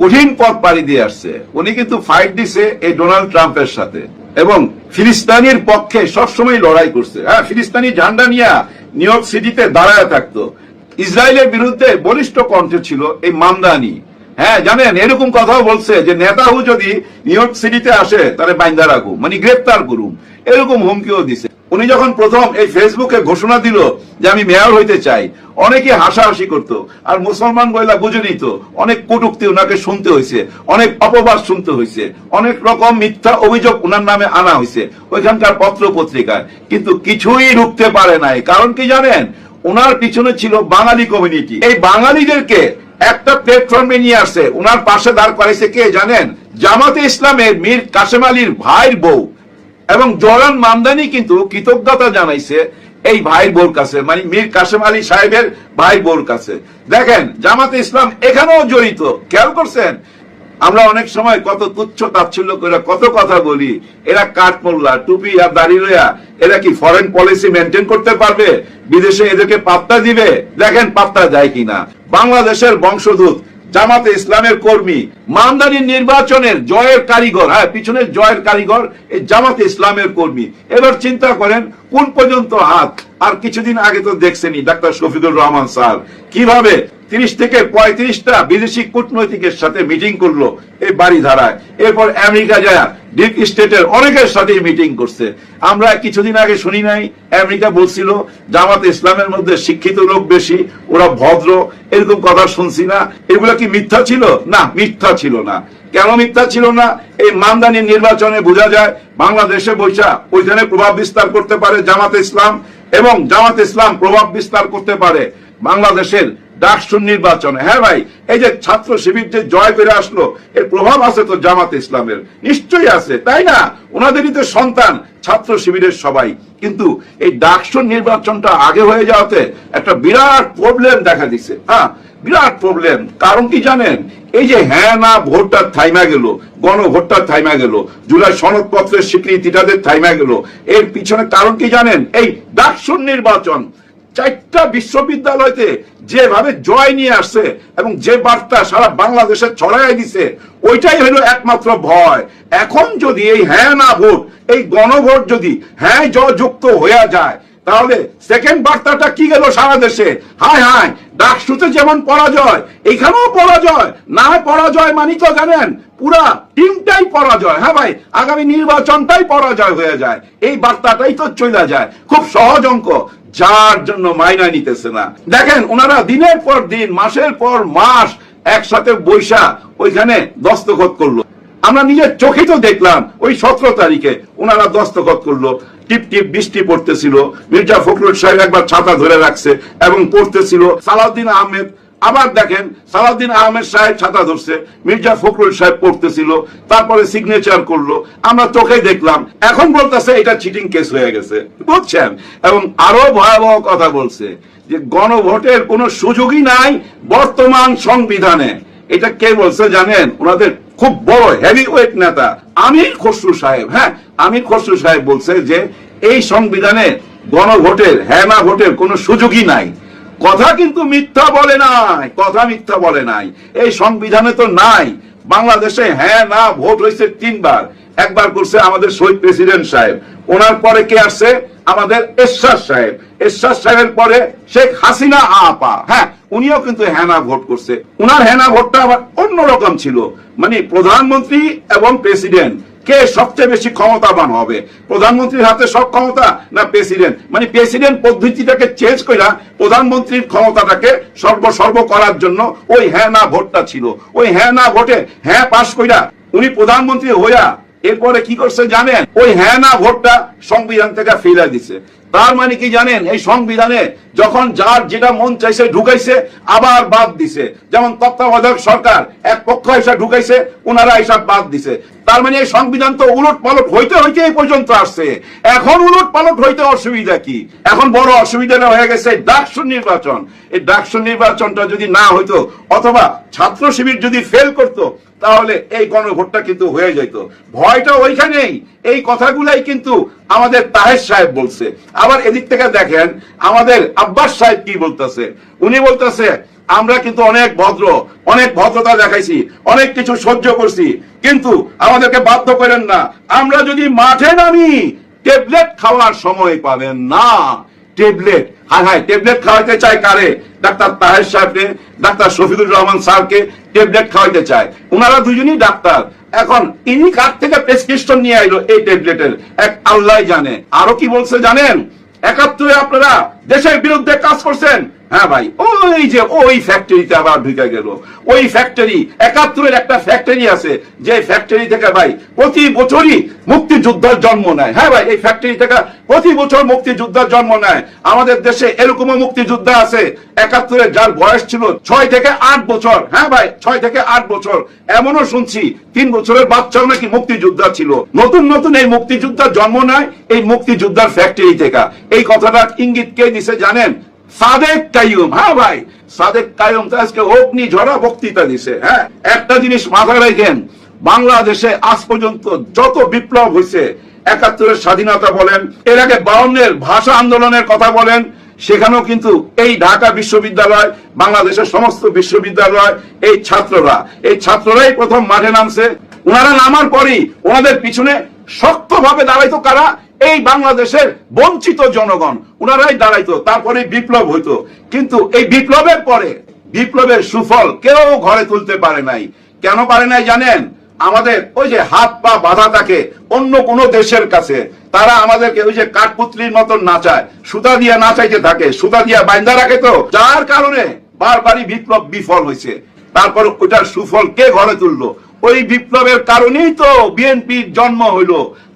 কঠিন পথ পাড়ি দিয়ে আসছে। উনি কিন্তু ফাইট দিছে এই ডোনাল্ড ট্রাম্পের সাথে। এবং ফিলিস্তানির পক্ষে সবসময় লড়াই করছে। হ্যাঁ ফিলিস্তানি ঝান্ডা নিয়ে নিউ ইয়র্ক সিটিতে দাঁড়ায় থাকতো। ইসরায়েলের বিরুদ্ধে বলিষ্ঠ কণ্ঠ ছিল এই মামদানি। হ্যাঁ জানেন, এরকম কথাও বলছে যে নেতাহু যদি নিউ ইয়র্ক সিটিতে আসে তাহলে বাইন্দা রাখুম মানে গ্রেপ্তার করুম। এরকম হুমকিও দিছে। উনি যখন প্রথম এই ফেসবুকে ঘোষণা দিল যে আমি মেয়র হইতে চাই, অনেকে হাসাহাসি করতো, আর মুসলমান গয়লা বুঝেনি তো অনেক কটুক্তি ওনাকে শুনতে হয়েছে অনেক অপবাদ শুনতে হয়েছে অনেক রকম মিথ্যা অভিযোগ ওনার নামে আনা হয়েছে ওইখানকার পত্র পত্রিকায় কিন্তু কিছুই রুখতে পারে নাই। কারণ কি জানেন? ওনার পিছনে ছিল বাঙালি কমিউনিটি এই বাঙালিদেরকে একটা প্ল্যাটফর্মে নিয়ে আসে ওনার পাশে দাঁড় করাইছে কে জানেন? জামাতে ইসলামের মীর কাসেম আলীর ভাইয়ের বউ। এবং জরান মামদানি কিন্তু কৃতজ্ঞতা জানাইছে এই ভাই বোর কাছে মানে মীর কাসেম আলী সাহেবের ভাই বোর কাছে। দেখেন, জামাতে ইসলাম এখানেও জড়িত। খেয়াল করছেন? আমরা অনেক সময় কত তুচ্ছ তাচ্ছল্য করে কত কথা বলি, এরা কাঠমোল্লা টুপি আর দাড়ি লইয়া, এরা কি ফরেন পলিসি মেনটেন করতে পারবে? বিদেশে এদেরকে পাত্তা দিবে? দেখেন পাত্তা যায় কিনা। বাংলাদেশের বংশদূত জামাতে ইসলামের কর্মী, মামদানি নির্বাচনের জয়ের কারিগর হ্যাঁ পিছনের জয়ের কারিগর এই জামাতে ইসলামের কর্মী। এবার চিন্তা করেন, কোন পর্যন্ত হাত? আর কিছুদিন আগে তো দেখছেনি ডাক্তার শফিকুর রহমান স্যার। কীভাবে? তিরিশ থেকে পঁয়ত্রিশটা বিদেশি কূটনৈতিকের সাথে মিটিং করল এই বাড়ি ধারায় এরপর আমেরিকা যায়, ডিপ স্টেটের অনেকের সাথে মিটিং করছে। আমরা কিছুদিন আগে শুনি নাই, আমেরিকা বলছিল, জামাত ইসলামের মধ্যে শিক্ষিত লোক বেশি, ওরা ভদ্র, এরকম কথা শুনছি না। এগুলা কি মিথ্যা ছিল? না, মিথ্যা ছিল না। কেন মিথ্যা ছিল না? এই মামদানি নির্বাচনে বোঝা যায়, বাংলাদেশে বৈশা ওইখানে প্রভাব বিস্তার করতে পারে জামাত ইসলাম এবং জামাত ইসলাম প্রভাব বিস্তার করতে পারে। বাংলাদেশের ডাকসুর নির্বাচনে। হ্যাঁ ভাই, এই যে ছাত্র শিবির যে জয় করে আসলো, এর প্রভাব আছে তো জামাত ইসলামের। নিশ্চয়ই আছে, তাই না? ওনাদেরই তো সন্তান, ছাত্র শিবিরের সবাই। কিন্তু এই ডাকসুর নির্বাচনটা আগে হয়ে যাওয়াতে একটা বিরাট প্রবলেম দেখা দিছে। হ্যাঁ বিরাট প্রবলেম কারণ কি জানেন? এই যে হ্যাঁ না, ভোটটা থাইমা গেল, গণভোটটা থাইমা গেল, জুলাই সনদপত্রের স্বীকৃতিটাদের থাইমা গেল, এর পিছনে কারণ কি জানেন? এই ডাকসুর নির্বাচন চারটা বিশ্ববিদ্যালয়তে যেভাবে জয় নিয়ে আসছে এবং যে বার্তা সারা বাংলাদেশে ছড়াই দিছে, ওইটাই হলো একমাত্র ভয়। এখন যদি এই হ্যাঁ না ভোট, এই গণভোট যদি হ্যাঁ জ যুক্ত হয়ে যায়, তাহলে সেকেন্ড বার্তাটা কি গেল সারা দেশে? হায় হায়, ডাকসুতে যেমন পরাজয় এখানেও পরাজয়, না পরাজয় মানি তো জানেন, পুরা টিমটাই পরাজয়। হ্যাঁ ভাই, আগামী নির্বাচনটাই পরাজয় হয়ে যায়। এই বার্তাটাই তো চলে যায়। খুব সহজ অঙ্ক। যার জন্য মাইনা নিতেছে না। দেখেন, ওনারা দিনের পর দিন, মাসের পর মাস একসাথে বৈশা ওইখানে দস্তখত করল। আমরা নিজের চোখে তো দেখলাম, ওই সতেরো তারিখে ওনারা দস্তখত করল। টিপ টিপ বৃষ্টি পড়তেছিল, মির্জা ফখরুল সাহেব একবার ছাতা ধরে রাখছে এবং পড়তেছিল, সালাউদ্দিন আহমেদ আবার দেখেন সালাউদ্দিন আহমেদ সাহেব ছাতা ধরছে, মির্জা ফখরুল সাহেব পড়তেছিল, তারপরে সিগনেচার করল। আমরা চোখে দেখলাম, এখন বলতেছে এটা চিটিং কেস হয়ে গেছে। বুঝছেন? এবং আরও ভয়াবহ কথা বলছে যে গণভোটের কোনো সুযোগই নাই বর্তমান সংবিধানে। এটা কে বলছে জানেন? ওনাদের খুব বড় হেভি ওয়েট নেতা। আমির খসরু সাহেব হ্যাঁ? আমির খসরু সাহেব বলছে যে এই সংবিধানে গণভোটের হ্যাঁ না ভোটের কোনো সুযোগই নাই। কথা কিন্তু মিথ্যা বলে নাই, কথা মিথ্যা বলে নাই। এই সংবিধানে তো নাই। বাংলাদেশে হ্যাঁ না, ভোট হয়েছে তিনবার। একবার করছে আমাদের শহীদ প্রেসিডেন্ট সাহেব। ওনার পরে কে আসছে? আমাদের এরশাদ সাহেব। এরশাদ সাহেবের পরে শেখ হাসিনা আপা। হ্যাঁ উনিও কিন্তু হ্যানা ভোট করছে। উনার হ্যানা ভোটটা আবার অন্যরকম ছিল। মানে প্রধানমন্ত্রী এবং প্রেসিডেন্ট। কে সবচেয়ে বেশি ক্ষমতাবান হবে? প্রধানমন্ত্রীর হাতে সব ক্ষমতা না প্রেসিডেন্ট? মানে প্রেসিডেন্ট পদ্ধতিটাকে চেঞ্জ কইরা প্রধানমন্ত্রীর ক্ষমতাটাকে সর্ব সর্ব করার জন্য ওই হ্যাঁ না ভোটটা ছিল। ওই হ্যাঁ না ভোটে হ্যাঁ পাশ কইরা উনি প্রধানমন্ত্রী হইয়া এরপরে কি করছে জানেন? ওই হ্যাঁ না ভোটটা সংবিধান থেকে ফেলে দিছে। তার মানে কি জানেন? এই সংবিধানে যখন যার যেটা মন চাইছে ঢুকাইছে, আবার বাদ দিছে। যেমন তত্ত্বাবধায়ক সরকার এক পক্ষ এসে ঢুকাইছে ওনারা এসব বাদ দিছে। তার মানে এই সংবিধান তো উলট পালট হইতে হইতে এই পর্যন্ত আসছে। এখন উলট পালট হইতে অসুবিধা কি? এখন বড় অসুবিধাটা হয়ে গেছে ডাকসু নির্বাচন। এই ডাকসু নির্বাচনটা যদি না হইতো, অথবা ছাত্র শিবির যদি ফেল করতো, তাহলে এই গণভোটটা কিন্তু হয়ে যেত ভয়টা ওইখানেই। এই কথাগুলাই কিন্তু আমাদের তাহের সাহেব বলছে। আবার এদিক থেকে দেখেন, আমাদের আব্বাস সাহেব কি বলতেছে? উনি বলতেছে, আমরা কিন্তু অনেক ভদ্র, অনেক ভদ্রতা দেখাইছি, অনেক কিছু সহ্য করছি, কিন্তু আমাদেরকে বাধ্য করেন না। আমরা যদি মাঠে নামি, ট্যাবলেট খাওয়ার সময় পাবেন না। ট্যাবলেট, হায় হায়, ট্যাবলেট খাওয়াইতে চায় কারে? ডাক্তার তাহের সাহেবকে, ডাক্তার শফিকুর রহমান স্যারকে ট্যাবলেট খাওয়াইতে চায়। ওনারা দুজনই ডাক্তার। এখন ইনি কার থেকে প্রেসক্রিপশন নিয়ে আইলো এই ট্যাবলেটের এক আল্লাহ জানে। আরও কি বলছে জানেন? একাত্তরে আপনারা দেশের বিরুদ্ধে কাজ করছেন। হ্যাঁ ভাই, ওই যে ওই ফ্যাক্টরিতে আবার ঢুকে গেল। ওই ফ্যাক্টরি একাত্তরের একটা ফ্যাক্টরি আছে, যে ফ্যাক্টরি থেকে ভাই প্রতি বছরই মুক্তিযোদ্ধার জন্ম নেয়। হ্যাঁ ভাই, এই ফ্যাক্টরি থেকে প্রতি বছর মুক্তিযোদ্ধার জন্ম নেয়। আমাদের দেশে এরকমও মুক্তিযোদ্ধা আছে, একাত্তরে যার বয়স ছিল ছয় থেকে আট বছর। হ্যাঁ ভাই, ছয় থেকে আট বছর। এমনও শুনছি, তিন বছরের বাচ্চাও নাকি মুক্তিযোদ্ধা ছিল। নতুন নতুন এই মুক্তিযোদ্ধার জন্ম নেয় এই মুক্তিযোদ্ধার ফ্যাক্টরি থেকে। এই কথাটা ইঙ্গিত কে দিছে জানেন? সাদেক কাইয়ুম হ্যাঁ ভাই? সাদেক কাইয়ুম তো আজকে অগ্নি ঝরা বক্তৃতা দিছে হ্যাঁ? একটা জিনিস মাথায় রাখেন, বাংলাদেশে আজ পর্যন্ত যত বিপ্লব হয়েছে একাত্তরের স্বাধীনতা বলেন, এর আগে বাউন্নের ভাষা আন্দোলনের কথা বলেন, সেখানেও কিন্তু এই ঢাকা বিশ্ববিদ্যালয়, বাংলাদেশের সমস্ত বিশ্ববিদ্যালয়, এই ছাত্ররা, এই ছাত্ররাই প্রথম মাঠে নামছে। ওনারা নামার পরই ওনাদের পিছনে শক্তভাবে দাঁড়াইতো কারা? এই বাংলাদেশের বঞ্চিত জনগণ ওনারাই দাঁড়াইতো তারপরে বিপ্লব হইতো। কিন্তু এই বিপ্লবের পরে, বিপ্লবের সুফল কেউ ঘরে তুলতে পারে নাই। কেন পারে নাই জানেন? আমাদের ওই যে হাত পা বাধা থাকে অন্য কোন দেশের কাছে, তারা আমাদেরকে ওই যে কাঠপুতলির মতন নাচায়, সুতা দিয়া নাচাইতে থাকে, সুতা দিয়া বাইন্দা রাখে তো। যার কারণে বারবারই বিপ্লব বিফল হয়েছে তারপর ওটার সুফল কে ঘরে তুললো? ওই বিপ্লবের কারণেই তো বিএনপির জন্ম হইল।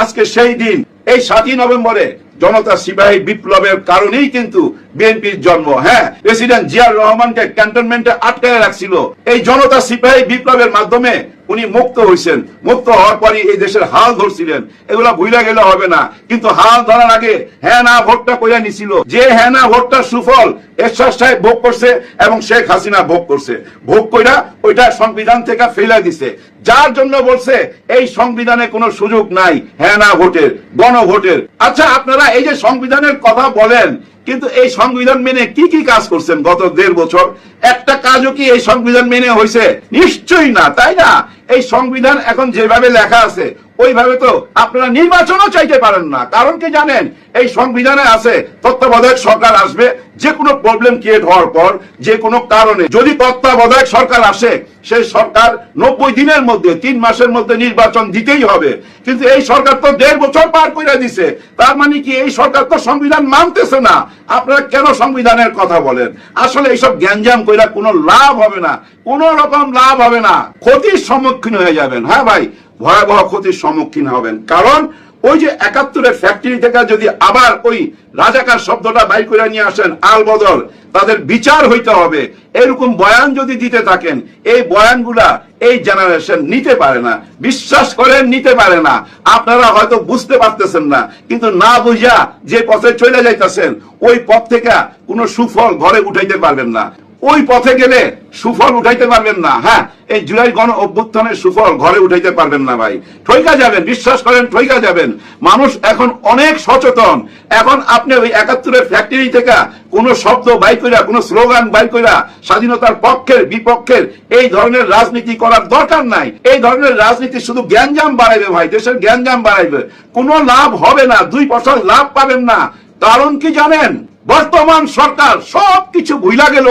আজকে সেই দিন এই সাতই নভেম্বরে জনতা সিপাহী বিপ্লবের কারণেই কিন্তু বিএনপির জন্ম হ্যাঁ। প্রেসিডেন্ট জিয়ার রহমানকে ক্যান্টনমেন্টে আটকায় রাখছিল। এই জনতা সিপাহী বিপ্লবের মাধ্যমে উনি মুক্ত হয়েছেন মুক্ত হওয়ার পরই এই দেশের হাল ধরছিলেন। এগুলা ভুলে গেলে হবে না। কিন্তু হাল ধরার আগে হ্যাঁ না ভোটটা কইরা নিছিল। যে হ্যাঁ না ভোটটার সুফল এরশাদ সাহেব ভোগ করছে এবং শেখ হাসিনা ভোগ করছে। ভোগ কইরা ওইটা সংবিধান থেকে ফেলে দিছে। যার জন্য বলছে, এই সংবিধানে কোনো সুযোগ নাই। হ্যাঁ না ভোটের, গণভোটের। আচ্ছা আপনারা এই যে সংবিধানের কথা বলেন, কিন্তু এই সংবিধান মেনে কি কি কাজ করছেন গত দেড় বছর? একটা কাজও কি এই সংবিধান মেনে হয়েছে? নিশ্চয়ই না, তাই না? এই সংবিধান এখন যেভাবে লেখা আছে ওইভাবে তো আপনারা নির্বাচনও চাইতে পারেন না। কারণ কি জানেন, এই সংবিধানে আছে, তত্ত্বাবধায়ক সরকার আসবে যে কোনো প্রবলেম ক্রিয়েট হওয়ার পর যে কোনো কারণে। যদি তত্ত্বাবধায়ক সরকার আসে, সেই সরকার নব্বই দিনের মধ্যে, তিন মাসের মধ্যে নির্বাচন দিতেই হবে। কিন্তু এই সরকার তো দেড় বছর পার করে দিছে। তার মানে কি, এই সরকার তো সংবিধান মানতেছে না। আপনারা কেন সংবিধানের কথা বলেন? আসলে এইসব গ্যাঞ্জাম কইরা কোনো লাভ হবে না। কোন রকম লাভ হবে না। ক্ষতির সম্মুখীন হয়ে যাবেন। হ্যাঁ ভাই? ভয়াবহ ক্ষতির সম্মুখীন হবেন। কারণ ওই যে একাত্তরের ফ্যাক্টরি থেকে যদি আবার ওই রাজাকার শব্দটা বাইর করে নিয়ে আসেন আল বদল তাদের বিচার হইতে হবে। এরকম বয়ান যদি দিতে থাকেন, এই বয়ানগুলা এই জেনারেশন নিতে পারে না। বিশ্বাস করেন, নিতে পারে না। আপনারা হয়তো বুঝতে পারতেছেন না, কিন্তু না বুঝা যে পথে চলে যাইতেছেন, ওই পথ থেকে কোনো সুফল ঘরে উঠাইতে পারবেন না। ওই পথে গেলে সুফল উঠাইতে পারবেন না হ্যাঁ? এই জুলাই গণ অভ্যুত্থানের সুফল ঘরে উঠাইতে পারবেন না ভাই। ঠইকা যাবেন, বিশ্বাস করেন, ঠইকা যাবেন। মানুষ এখন অনেক সচেতন। এখন আপনি ওই একাত্তরের ফ্যাক্টরি থেকে কোনো শব্দ বাই কইরা, কোনো স্লোগান বাই কইরা স্বাধীনতার পক্ষের, বিপক্ষের এই ধরনের রাজনীতি করার দরকার নাই। এই ধরনের রাজনীতি শুধু জ্ঞানজাম বাড়াইবে ভাই, দেশের জ্ঞানজাম বাড়াইবে। কোনো লাভ হবে না, দুই বছর লাভ পাবেন না। কারণ কি জানেন? বর্তমান সরকার সব কিছু ভুলা গেল।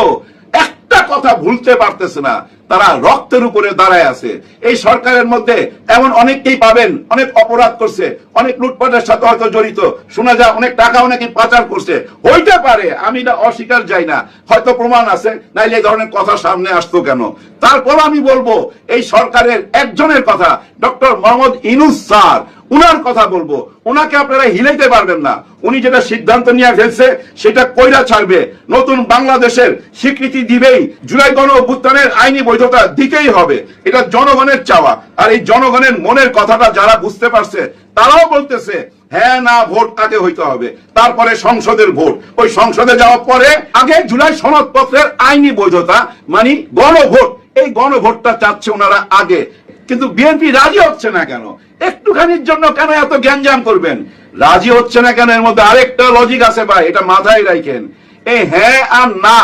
একটা কথা ভুলতে পারতেছে না। তারা রক্তের উপরে দাঁড়ায় আছে। এই সরকারের মধ্যে এমন অনেককেই পাবেন, অনেক অপরাধ করছে, অনেক লুটপাটের সাথে হয়তো জড়িত। শোনা যায় অনেক টাকা অনেকে পাচার করছে। হইতে পারে, আমি এটা অস্বীকার যাই না। হয়তো প্রমাণ আছে, নাইলে এই ধরনের কথা সামনে আসতো কেন? তারপর আমি বলব, এই সরকারের একজনের কথা, ডক্টর মোহাম্মদ ইনুস স্যার। উনার কথা বলব। ওনাকে আপনারা হিলাইতে পারবেন না। উনি যেটা সিদ্ধান্ত নিয়ে ফেলছে, সেটা কইরা ছাড়বে। নতুন বাংলাদেশের স্বীকৃতি দিবেই জুলাই গণ অভ্যুত্থানের আইনি বৈধতা দিতেই হবে। এটা জনগণের চাওয়া। আর এই জনগণের মনের কথাটা যারা বুঝতে পারছে, তারাও বলতেছে হ্যাঁ না, ভোট আগে হইতে হবে? তারপরে সংসদের ভোট। ওই সংসদে যাওয়ার পরে আগে জুলাই সনদপত্রের আইনি বৈধতা মানে গণভোট। এই গণভোটটা চাচ্ছে ওনারা আগে। কিন্তু বিএনপি রাজি হচ্ছে না কেন? একটুখানির জন্য কেন এত গ্যাঞ্জাম করবেন? রাজি হচ্ছে না কেন? এর মধ্যে আরেকটা লজিক আছে ভাই, এটা মাথায় রাখেন। এই হ্যাঁ আর না,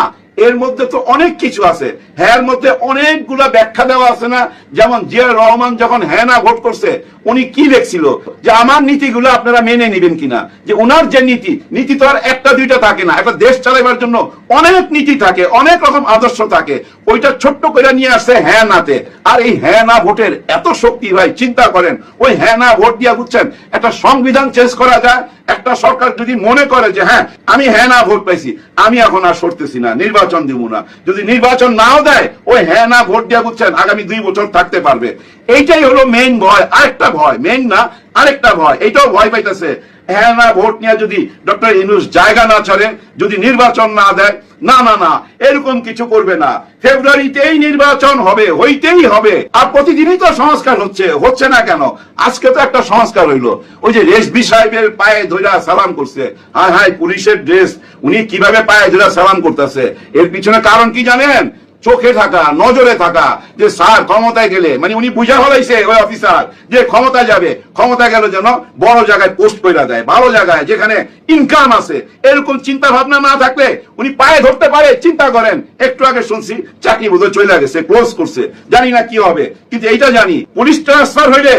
এর মধ্যে তো অনেক কিছু আছে। হ্যাঁ এর মধ্যে অনেকগুলা ব্যাখ্যা দেওয়া আছে না? যেমন জিয়া রহমান যখন হ্যাঁ না ভোট করছে উনি কি লেখছিল? যে আমার নীতিগুলো আপনারা মেনে নেবেন কিনা? যে ওনার যে নীতি নীতি তো আর একটা, দুইটা থাকে না। একটা দেশ চালাবার জন্য অনেক নীতি থাকে, অনেক রকম আদর্শ থাকে। ওইটা ছোট্ট করে নিয়ে আসছে হ্যাঁ নাতে। আর এই হ্যাঁ না ভোটের এত শক্তি ভাই, চিন্তা করেন। ওই হ্যাঁ না ভোট দিয়া বুঝছেন, একটা সংবিধান চেঞ্জ করা যায়। একটা সরকার যদি মনে করে যে হ্যাঁ আমি হ্যাঁ না ভোট পাইছি, আমি এখন আর সরতেছি না, নির্বাচন দিব না। যদি নির্বাচন নাও দেয়, ওই হ্যাঁ না ভোট দিয়া বুঝছেন, আগামী দুই বছর থাকতে পারবে। এইটাই হলো মেইন ভয়। আরেকটা ভয় মেইন না, আরেকটা ভয়, এইটাও ভয় পাইতেছে। হ্যাঁ না, ভোট নিয়ে যদি ডক্টর ইনুস জায়গা না ছাড়ে, যদি নির্বাচন না দেয়, না না না, এরকম কিছু করবে না। ফেব্রুয়ারিতেই নির্বাচন হবে, হইতেই হবে। আর প্রতিদিনই তো সংস্কার হচ্ছে হচ্ছে না কেন? আজকে তো একটা সংস্কার হইল। ওই যে রেশবি সাহেবের পায়ে ধইরা সালাম করছে। হায় হায়, পুলিশের ড্রেস উনি কীভাবে পায়ে ধইরা সালাম করতেছে? এর পিছনে কারণ কি জানেন? চোখে থাকা, নজরে থাকা, যে স্যার ক্ষমতায় গেলে মানে উনি বুঝা হলাইছে ওই অফিসার, যে ক্ষমতা যাবে ক্ষমতা গেল যেন বড় জায়গায় পোস্ট করে দেয়, ভালো জায়গায়, যেখানে ইনকাম আছে। এরকম চিন্তা ভাবনা না থাকলে উনি পায়ে ধরতে পারে, চিন্তা করেন। একটু আগে শুনছি, চাকরি বোধহয় চলে গেছে ক্লোজ করছে। জানি না কি হবে, কিন্তু এইটা জানি, পুলিশ ট্রান্সফার হইলে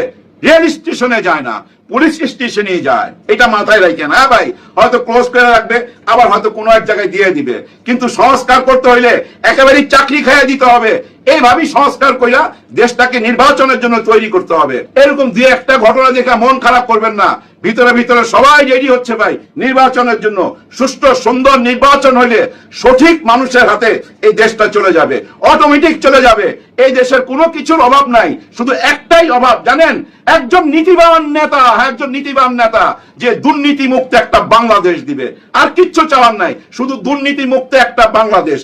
রেল স্টেশনে যায় না। পুলিশ স্টেশনে যায়। এটা মাথায় রাখেন হ্যাঁ ভাই। হয়তো ক্লোজ করে রাখবে, আবার হয়তো কোনো এক জায়গায় দিয়ে দিবে। কিন্তু সংস্কার করতে হইলে একেবারেই চাকরি খাইয়ে দিতে হবে। এইভাবেই সংস্কার কইরা দেশটাকে নির্বাচনের জন্য তৈরি করতে হবে। এরকম দুই একটা ঘটনা দেখে মন খারাপ করবেন না। ভিতরে ভিতরে সবাই রেডি হচ্ছে, ভাই, নির্বাচনের জন্য। সুষ্ঠু, সুন্দর নির্বাচন হইলে সঠিক মানুষের হাতে এই দেশটা চলে যাবে। অটোমেটিক চলে যাবে। এই দেশের কোনো কিছুর অভাব নাই। শুধু একটাই অভাব, জানেন? একজন নীতিবান নেতা একজন নীতিবান নেতা, যে দুর্নীতি মুক্ত একটা বাংলাদেশ দিবে। আর কিচ্ছু চাওয়ার নাই, শুধু দুর্নীতি মুক্ত একটা বাংলাদেশ।